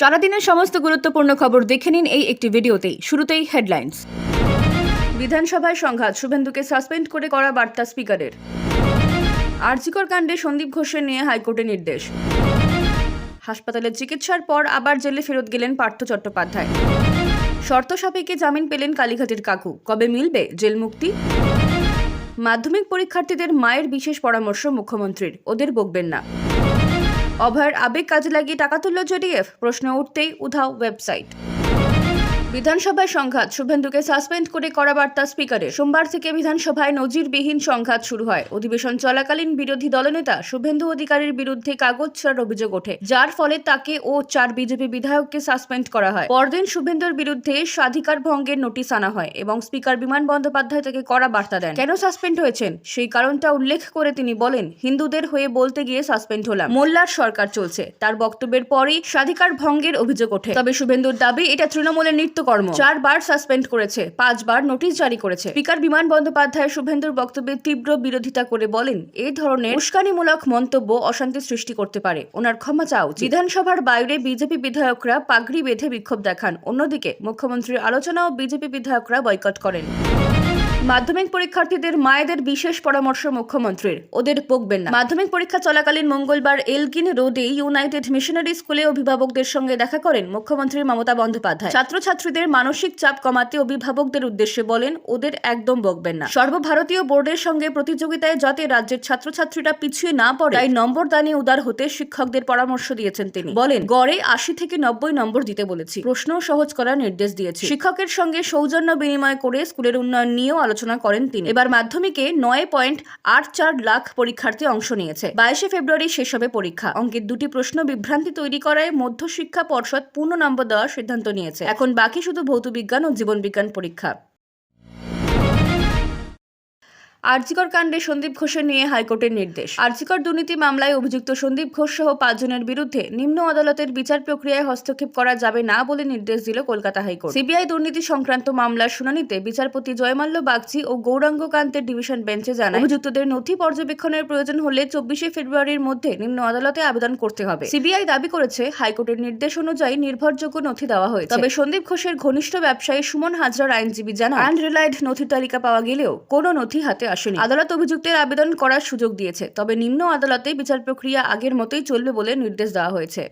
সারাদিনের সমস্ত গুরুত্বপূর্ণ খবর দেখে নিন এই একটি ভিডিওতেই। শুরুতেই হেডলাইন্স বিধানসভায় সংঘাত, শুভেন্দুকে সাসপেন্ড করে করা বার্তা স্পিকারের আরজিকর কাণ্ডে সন্দীপ ঘোষের নিয়ে হাইকোর্টের নির্দেশ। হাসপাতালে চিকিৎসার পর আবার জেলে ফেরত গেলেন পার্থ চট্টোপাধ্যায়। শর্ত সাপেক্ষে জামিন পেলেন কালীঘাটের কাকু। কবে মিলবে জেল মুক্তি? মাধ্যমিক পরীক্ষার্থীদের মায়ের বিশেষ পরামর্শ মুখ্যমন্ত্রীর। ওদের বকবেন না। অভয়ের আবেগ কাজে লাগিয়ে টাকা তুলল জেডিএফ। প্রশ্ন উঠতেই উধাও ওয়েবসাইট বিধানসভায় সংঘাত। শুভেন্দুকে সাসপেন্ড করে করা বার্তা স্পিকারে। সোমবার থেকে বিধানসভায় নজিরবিহীন সংঘাত শুরু হয়। অধিবেশন চলাকালীন বিরোধী দলনেতা শুভেন্দু অধিকারীর বিরুদ্ধে কাগজ ছেঁড়ার অভিযোগ ওঠে, যার ফলে তাকে ও চার বিজেপি বিধায়ককে সাসপেন্ড করা হয়। পরদিন শুভেন্দুর বিরুদ্ধে স্বাধিকার ভঙ্গের নোটিশ আনা হয় এবং স্পিকার বিমান বন্দ্যোপাধ্যায় তাকে কড়া বার্তা দেন। কেন সাসপেন্ড হয়েছেন? সেই কারণটা উল্লেখ করে তিনি বলেন, হিন্দুদের হয়ে বলতে গিয়ে সাসপেন্ড হলাম। মোল্লার সরকার চলছে। তার বক্তব্যের পরই স্বাধিকার ভঙ্গের অভিযোগ ওঠে। তবে শুভেন্দুর দাবি, এটা তৃণমূলের নিত্যকর্ম চারবার সাসপেন্ড করেছে, পাঁচবার নোটিশ জারি করেছে। স্পিকার বিমান বন্দ্যোপাধ্যায় শুভেন্দুর বক্তব্যে তীব্র বিরোধিতা করে বলেন, এ ধরনের উস্কানিমূলক মন্তব্য অশান্তি সৃষ্টি করতে পারে। ওনার ক্ষমা চাও বিধানসভার বাইরে বিজেপি বিধায়করা পাগড়ি বেঁধে বিক্ষোভ দেখান। অন্যদিকে মুখ্যমন্ত্রীর আলোচনাও বিজেপি বিধায়করা বয়কট করেন। মাধ্যমিক পরীক্ষার্থীদের মায়েদের বিশেষ পরামর্শ মুখ্যমন্ত্রীর। ওদের বকবেন না। মাধ্যমিক পরীক্ষা চলাকালীন মঙ্গলবার এলগিন রোডে ইউনাইটেড মিশনারি স্কুলে অভিভাবকদের সঙ্গে দেখা করেন মুখ্যমন্ত্রী মমতা বন্দ্যোপাধ্যায়। ছাত্রছাত্রীদের মানসিক চাপ কমাতে অভিভাবকদের উদ্দেশ্যে বলেন, ওদের একদম বকবেন না। সর্বভারতীয় বোর্ডের সঙ্গে প্রতিযোগিতায় যাতে রাজ্যের ছাত্রছাত্রীরা পিছিয়ে না পড়ে, তাই নম্বর দানে উদার হতে শিক্ষকদের পরামর্শ দিয়েছেন তিনি। বলেন, গড়ে আশি থেকে নব্বই নম্বর দিতে বলেছি। প্রশ্ন সহজ করার নির্দেশ দিয়েছে। শিক্ষকের সঙ্গে সৌজন্য বিনিময় করে স্কুলের উন্নয়ন নিয়েও আলোচনা করেন তিনি। এবার মাধ্যমিকে নয় পয়েন্ট আট চার লাখ পরীক্ষার্থী অংশ নিয়েছে। বাইশে ফেব্রুয়ারি শেষ হবে পরীক্ষা। অঙ্কের দুটি প্রশ্ন বিভ্রান্তি তৈরি করায় মধ্যশিক্ষা পর্ষদ পূর্ণ নম্বর দেওয়ার সিদ্ধান্ত নিয়েছে। এখন বাকি শুধু ভৌত বিজ্ঞান ও জীবনবিজ্ঞান পরীক্ষা। আরজিকর কাণ্ডে সন্দীপ ঘোষের নিয়ে হাইকোর্টের নির্দেশ। আরজিকর দুর্নীতি মামলায় অভিযুক্ত সন্দীপ ঘোষ সহ পাঁচজনের বিরুদ্ধে নিম্ন আদালতের বিচার প্রক্রিয়ায় হস্তক্ষেপ করা যাবে না বলে নির্দেশ দিল কলকাতা হাইকোর্ট। সিবিআই দুর্নীতি সংক্রান্ত মামলার শুনানিতে বিচারপতি জয়মাল্য বাগচি ও গৌরাঙ্গ কান্তের ডিভিশন বেঞ্চে জানায়, অভিযুক্তদের নথি পর্যবেক্ষণের প্রয়োজন হলে চব্বিশে ফেব্রুয়ারির মধ্যে নিম্ন আদালতে আবেদন করতে হবে। সিবিআই দাবি করেছে, হাইকোর্টের নির্দেশ অনুযায়ী নির্ভরযোগ্য নথি দেওয়া হয়েছে। তবে সন্দীপ ঘোষের ঘনিষ্ঠ ব্যবসায়ী সুমন হাজরার আইনজীবী জানান আনরিলাইড নথির তালিকা পাওয়া গেলেও কোনো নথি হাতে আসেনি। আদালত অভিযুক্তের আবেদন করার সুযোগ দিয়েছে, তবে নিম্ন আদালতে বিচার প্রক্রিয়া আগের মতোই চলবে বলে নির্দেশ দেওয়া হয়েছে।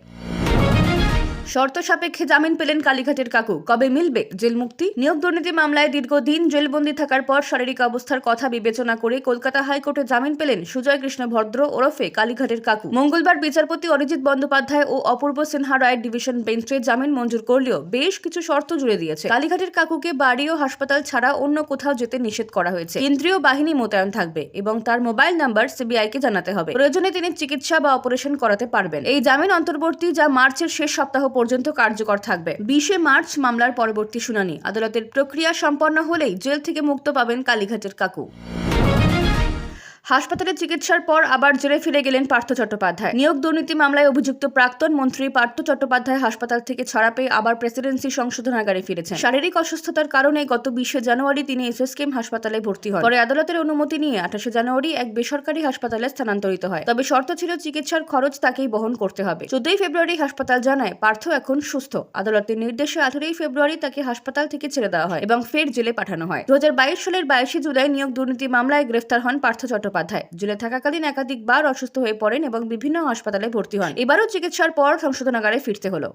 শর্ত সাপেক্ষে জামিন পেলেন কালীঘাটের কাকু। কবে মিলবে? জেল মুক্তি? নিয়োগ দুর্নীতি মামলায় দীর্ঘদিন জেলবন্দি থাকার পর শারীরিক অবস্থার কথা বিবেচনা করে কলকাতা হাইকোর্টে জামিন পেলেন সুজয় কৃষ্ণ ভদ্র ওরফে কালীঘাটের কাকু। মঙ্গলবার বিচারপতি অরিজিৎ বন্দ্যোপাধ্যায় ও অপূর্ব সিনহা রায়ের ডিভিশন বেঞ্চে জামিন মঞ্জুর করলেও বেশ কিছু শর্ত জুড়ে দিয়েছে। কালীঘাটের কাকুকে বাড়ি ও হাসপাতাল ছাড়া অন্য কোথাও যেতে নিষেধ করা হয়েছে। কেন্দ্রীয় বাহিনী মোতায়েন থাকবে এবং তার মোবাইল নাম্বার সিবিআইকে জানাতে হবে। প্রয়োজনে তিনি চিকিৎসা বা অপারেশন করাতে পারবেন। এই জামিন অন্তর্বর্তী যা মার্চের শেষ সপ্তাহ পর্যন্ত কার্যকর থাকবে। বিশে মার্চ মামলার পরবর্তী শুনানি। আদালতের প্রক্রিয়া সম্পন্ন হলেই জেল থেকে মুক্ত পাবেন কালীঘাটের কাকু। হাসপাতালে চিকিৎসার পর আবার জেলে ফিরে গেলেন পার্থ চট্টোপাধ্যায়। নিয়োগ দুর্নীতি মামলায় অভিযুক্ত প্রাক্তন মন্ত্রী পার্থ চট্টোপাধ্যায় হাসপাতাল থেকে ছাড়া পেয়ে আবার প্রেসিডেন্সি সংশোধনাগারে ফিরেছেন। শারীরিক অসুস্থতার কারণে গত বিশে জানুয়ারি তিনি এসএসকেএম হাসপাতালে ভর্তি হন। পরে আদালতের অনুমতি নিয়ে আঠাশে জানুয়ারি এক বেসরকারি হাসপাতালে স্থানান্তরিত হয়। তবে শর্ত ছিল চিকিৎসার খরচ তাকেই বহন করতে হবে। চোদ্দই ফেব্রুয়ারি হাসপাতাল জানায়, পার্থ এখন সুস্থ। আদালতের নির্দেশে আঠারোই ফেব্রুয়ারি তাকে হাসপাতাল থেকে ছেড়ে দেওয়া হয় এবং ফের জেলে পাঠানো হয়। দু হাজার বাইশ সালের বাইশে জুলাই নিয়োগ দুর্নীতি মামলায় গ্রেফতার হন পার্থ চট্টোপাধ্যায় জেলে থাকাকালীন একাধিকবার অসুস্থ হয়ে পড়েন এবং বিভিন্ন হাসপাতালে ভর্তি হন। এবারও চিকিৎসার পর সংশোধনাগারে ফিরতে হলো।